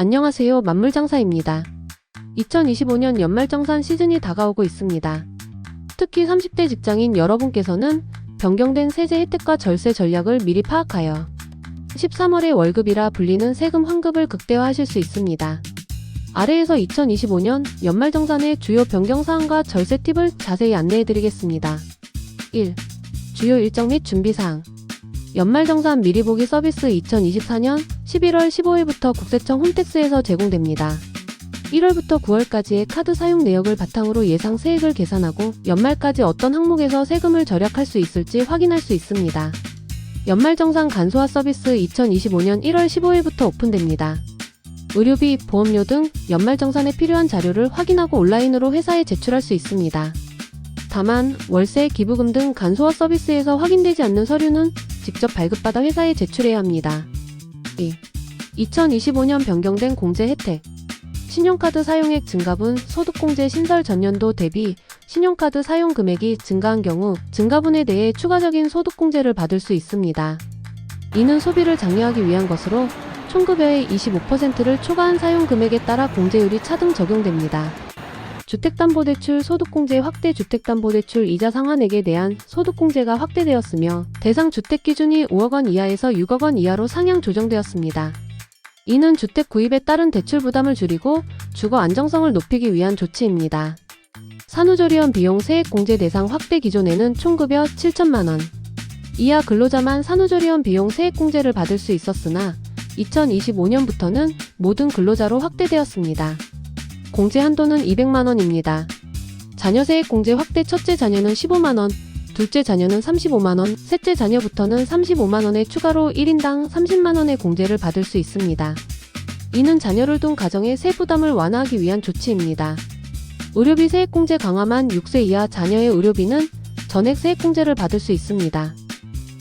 안녕하세요. 만물장사입니다. 2025년 연말정산 시즌이 다가오고 있습니다. 특히 30대 직장인 여러분께서는 변경된 세제 혜택과 절세 전략을 미리 파악하여 13월의 월급이라 불리는 세금 환급을 극대화하실 수 있습니다. 아래에서 2025년 연말정산의 주요 변경사항과 절세 팁을 자세히 안내해드리겠습니다. 1. 주요 일정 및 준비사항 연말정산 미리 보기 서비스 2024년 11월 15일부터 국세청 홈택스에서 제공됩니다. 1월부터 9월까지의 카드 사용 내역을 바탕으로 예상 세액을 계산하고 연말까지 어떤 항목에서 세금을 절약할 수 있을지 확인할 수 있습니다. 연말정산 간소화 서비스 2025년 1월 15일부터 오픈됩니다. 의료비, 보험료 등 연말정산에 필요한 자료를 확인하고 온라인으로 회사에 제출할 수 있습니다. 다만 월세, 기부금 등 간소화 서비스에서 확인되지 않는 서류는 직접 발급받아 회사에 제출해야 합니다. 2. 2025년 변경된 공제 혜택 신용카드 사용액 증가분 소득공제 신설 전년도 대비 신용카드 사용 금액이 증가한 경우 증가분에 대해 추가적인 소득공제를 받을 수 있습니다. 이는 소비를 장려하기 위한 것으로 총급여의 25%를 초과한 사용 금액에 따라 공제율이 차등 적용됩니다. 주택담보대출 소득공제 확대 주택담보대출 이자 상환액에 대한 소득공제가 확대되었으며 대상 주택 기준이 5억 원 이하에서 6억 원 이하로 상향 조정되었습니다. 이는 주택 구입에 따른 대출 부담을 줄이고 주거 안정성을 높이기 위한 조치입니다. 산후조리원 비용 세액 공제 대상 확대 기존에는 총급여 7천만 원 이하 근로자만 산후조리원 비용 세액 공제를 받을 수 있었으나 2025년부터는 모든 근로자로 확대되었습니다. 공제 한도는 200만 원입니다. 자녀 세액 공제 확대 첫째 자녀는 15만 원, 둘째 자녀는 35만 원, 셋째 자녀부터는 35만 원에 추가로 1인당 30만 원의 공제를 받을 수 있습니다. 이는 자녀를 둔 가정의 세 부담을 완화하기 위한 조치입니다. 의료비 세액 공제 강화만 6세 이하 자녀의 의료비는 전액 세액 공제를 받을 수 있습니다.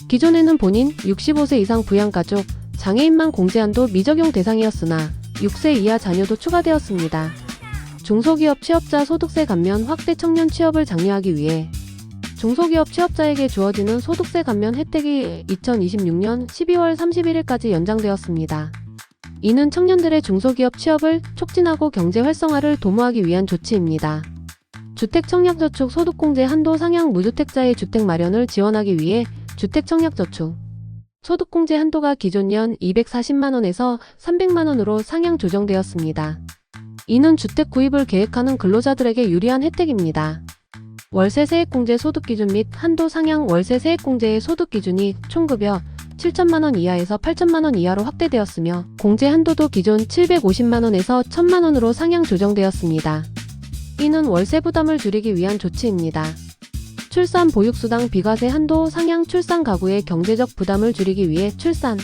기존에는 본인 65세 이상 부양가족, 장애인만 공제한도 미적용 대상이었으나 6세 이하 자녀도 추가되었습니다. 중소기업 취업자 소득세 감면 확대 청년 취업을 장려하기 위해 중소기업 취업자에게 주어지는 소득세 감면 혜택이 2026년 12월 31일까지 연장되었습니다. 이는 청년들의 중소기업 취업을 촉진하고 경제 활성화를 도모하기 위한 조치입니다. 주택청약저축 소득공제 한도 상향 무주택자의 주택 마련을 지원하기 위해 주택청약저축 소득공제 한도가 기존 연 240만원에서 300만원으로 상향 조정되었습니다. 이는 주택 구입을 계획하는 근로자들에게 유리한 혜택입니다. 월세 세액공제 소득기준 및 한도 상향 월세 세액공제의 소득기준이 총급여 7천만원 이하에서 8천만원 이하로 확대되었으며 공제 한도도 기존 750만원에서 1000만원으로 상향 조정되었습니다. 이는 월세 부담을 줄이기 위한 조치입니다. 출산 보육수당 비과세 한도 상향 출산 가구의 경제적 부담을 줄이기 위해 출산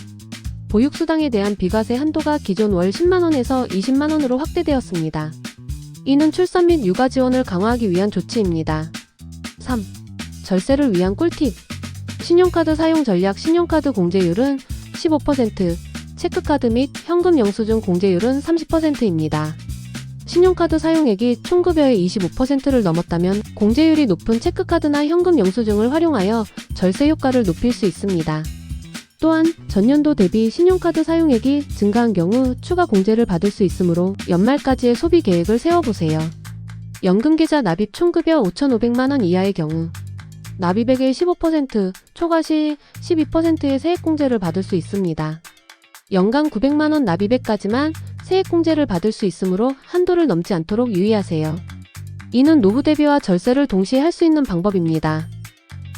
보육수당에 대한 비과세 한도가 기존 월 10만원에서 20만원으로 확대되었습니다. 이는 출산 및 육아 지원을 강화하기 위한 조치입니다. 3. 절세를 위한 꿀팁. 신용카드 사용 전략 신용카드 공제율은 15%, 체크카드 및 현금 영수증 공제율은 30%입니다. 신용카드 사용액이 총급여의 25%를 넘었다면 공제율이 높은 체크카드나 현금 영수증을 활용하여 절세 효과를 높일 수 있습니다. 또한 전년도 대비 신용카드 사용액이 증가한 경우 추가 공제를 받을 수 있으므로 연말까지의 소비 계획을 세워보세요. 연금계좌 납입 총급여 5,500만 원 이하의 경우 납입액의 15%, 초과 시 12%의 세액공제를 받을 수 있습니다. 연간 900만 원 납입액까지만 세액공제를 받을 수 있으므로 한도를 넘지 않도록 유의하세요. 이는 노후 대비와 절세를 동시에 할 수 있는 방법입니다.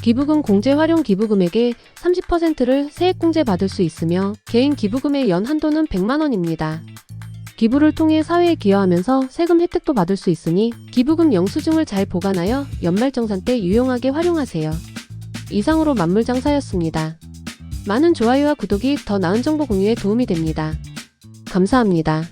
기부금 공제 활용 기부금액의 30%를 세액공제 받을 수 있으며 개인 기부금의 연 한도는 100만 원입니다. 기부를 통해 사회에 기여하면서 세금 혜택도 받을 수 있으니 기부금 영수증을 잘 보관하여 연말정산 때 유용하게 활용하세요. 이상으로 만물장사였습니다. 많은 좋아요와 구독이 더 나은 정보 공유에 도움이 됩니다. 감사합니다.